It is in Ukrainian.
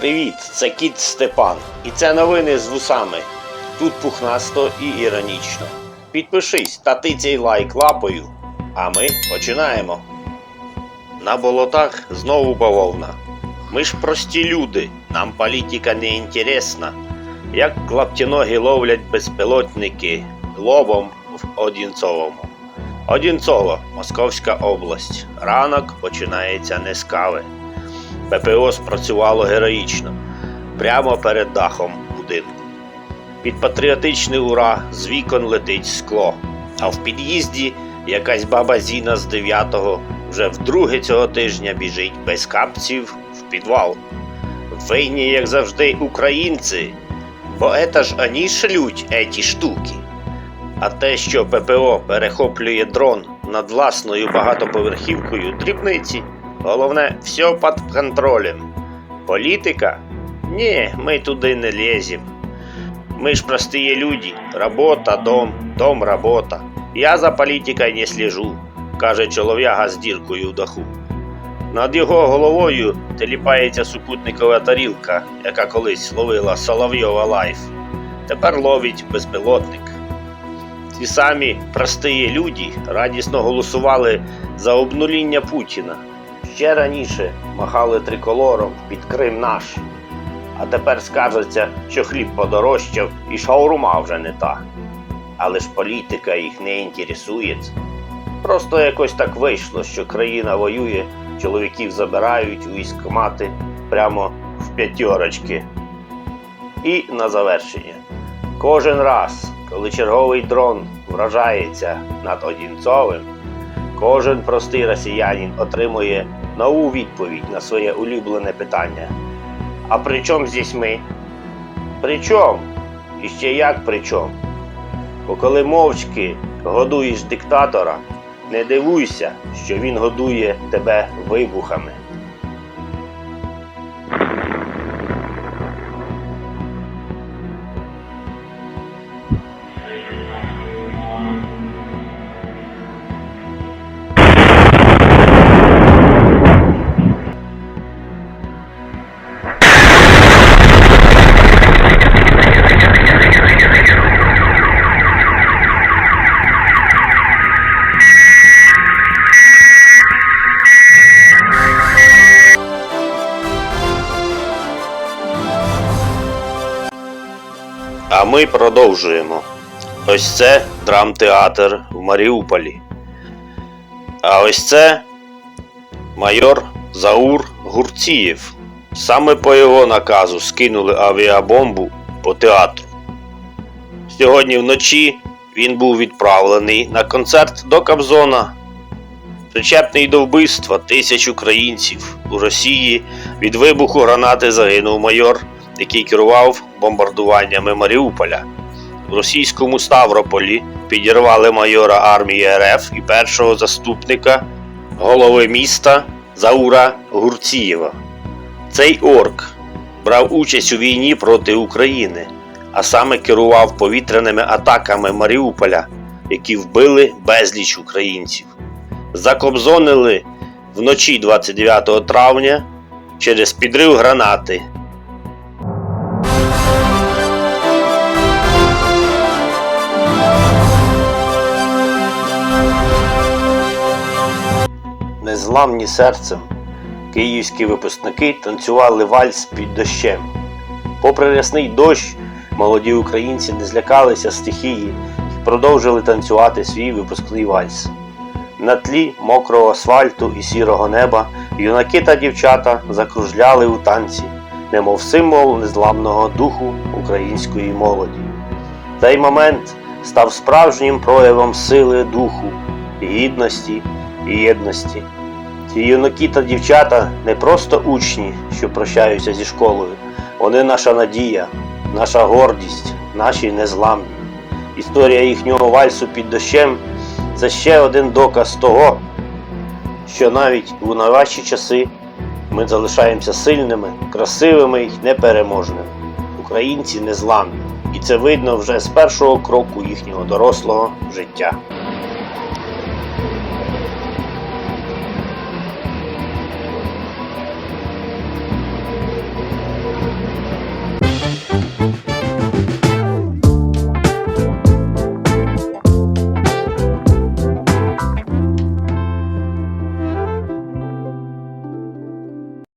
Привіт, це кіт Степан. І це новини з вусами. Тут пухнасто і іронічно. Підпишись та тицяй лайк лапою. А ми починаємо. На болотах знову бавовна. Ми ж прості люди, нам політика не інтересна. Як клаптяноги ловлять безпілотники лобом в Одінцовому. Одінцово, Московська область. Ранок починається не з кави. ППО спрацювало героїчно, прямо перед дахом будинку. Під патріотичний ура з вікон летить скло, а в під'їзді якась баба Зіна з 9-го вже вдруге цього тижня біжить без капців в підвал. Винні, як завжди, українці, бо ета ж ані шлють еті штуки. А те, що ППО перехоплює дрон над власною багатоповерхівкою дрібниці, головне, все під контролем. Політика? Ні, ми туди не лезем. Мы ж простые люди. Работа, дом, дом, работа. Я за політикою не слежу, каже чолов'яга з діркою в даху. Над його головою теліпається супутникова тарілка, яка колись ловила Соловйова лайф. Тепер ловить безпілотник. Ті самі прості люди радісно голосували за обнуління Путіна. Ще раніше махали триколором під Крим наш. А тепер скажеться, що хліб подорожчав і шаурма вже не та. Але ж політика їх не інтересує. Просто якось так вийшло, що країна воює, чоловіків забирають у військкомати прямо в п'ятерочки. І на завершення. Кожен раз, коли черговий дрон вражається над Одінцовим, кожен простий росіянин отримує нову відповідь на своє улюблене питання. А при чому здесь ми? При чому? І ще як при чому? Бо коли мовчки годуєш диктатора, не дивуйся, що він годує тебе вибухами. А ми продовжуємо. Ось це драмтеатр в Маріуполі. А ось це майор Заур Гурцієв. Саме по його наказу скинули авіабомбу по театру. Сьогодні вночі він був відправлений на концерт до Кобзона. Причепний до вбивства тисяч українців у Росії від вибуху гранати загинув майор, який керував бомбардуваннями Маріуполя. В російському Ставрополі підірвали майора армії РФ і першого заступника голови міста Заура Гурцієва. Цей орк брав участь у війні проти України, а саме керував повітряними атаками Маріуполя, які вбили безліч українців. Закобзонили вночі 29 травня через підрив гранати. Незламні серцем київські випускники танцювали вальс під дощем. Попри рясний дощ, молоді українці не злякалися стихії і продовжили танцювати свій випускний вальс. На тлі мокрого асфальту і сірого неба юнаки та дівчата закружляли у танці, немов символ незламного духу української молоді. Цей момент став справжнім проявом сили духу, гідності і єдності. Ці юнаки та дівчата не просто учні, що прощаються зі школою. Вони наша надія, наша гордість, наші незламні. Історія їхнього вальсу під дощем це ще один доказ того, що навіть у найважчі часи ми залишаємося сильними, красивими й непереможними. Українці незламні. І це видно вже з першого кроку їхнього дорослого життя.